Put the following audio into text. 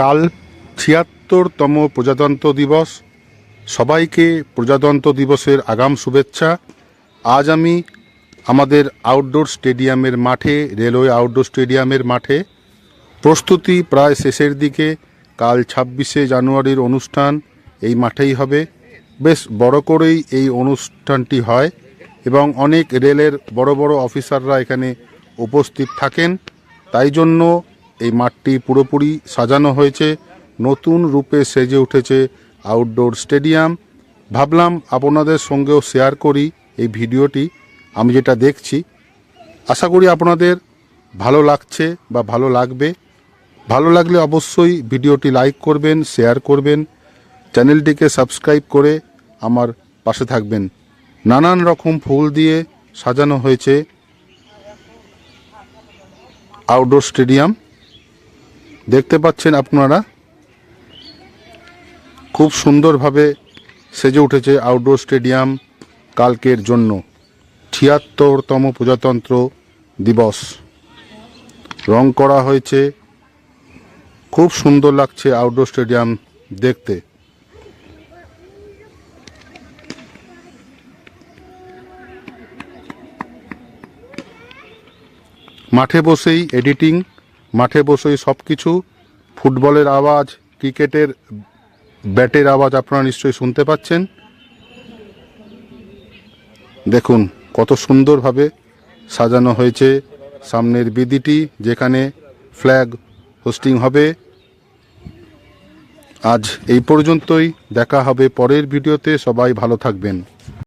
কাল ছিয়াত্তরতম প্রজাতন্ত্র দিবস। সবাইকে প্রজাতন্ত্র দিবসের আগাম শুভেচ্ছা। আজ আমি আমাদের আউটডোর স্টেডিয়ামের মাঠে রেলওয়ে আউটডোর স্টেডিয়ামের মাঠে প্রস্তুতি প্রায় শেষের দিকে। কাল ছাব্বিশে জানুয়ারির অনুষ্ঠান এই মাঠেই হবে। বেশ বড় করেই এই অনুষ্ঠানটি হয় এবং অনেক রেলের বড় বড় অফিসাররা এখানে উপস্থিত থাকেন। তাই জন্য এই মাঠটি পুরোপুরি সাজানো হয়েছে, নতুন রূপে সেজে উঠেছে আউটডোর স্টেডিয়াম ভাবলাম আপনাদের সঙ্গেও শেয়ার করি এই ভিডিওটি, আমি যেটা দেখছি। আশা করি আপনাদের ভালো লাগছে বা ভালো লাগবে। ভালো লাগলে অবশ্যই ভিডিওটি লাইক করবেন শেয়ার করবেন, চ্যানেলটিকে সাবস্ক্রাইব করে আমার পাশে থাকবেন। নানান রকম ফুল দিয়ে সাজানো হয়েছে। আউটডোর স্টেডিয়াম দেখতে পাচ্ছেন আপনারা? খুব সুন্দরভাবে সেজে উঠেছে আউটডোর স্টেডিয়াম কালকের জন্য। ছিয়াত্তরতম প্রজাতন্ত্র দিবস। রং করা হয়েছে। খুব সুন্দর লাগছে আউটডোর স্টেডিয়াম দেখতে। মাঠে বসেই এডিটিং মাঠে বসেই সব কিছু ফুটবলের আওয়াজ, ক্রিকেটের ব্যাটের আওয়াজ আপনারা নিশ্চয়ই শুনতে পাচ্ছেন। দেখুন, কত সুন্দরভাবে সাজানো হয়েছে সামনের বিদিটি, যেখানে ফ্ল্যাগ হোস্টিং হবে। আজ এই পর্যন্তই, দেখা হবে পরের ভিডিওতে। সবাই ভালো থাকবেন।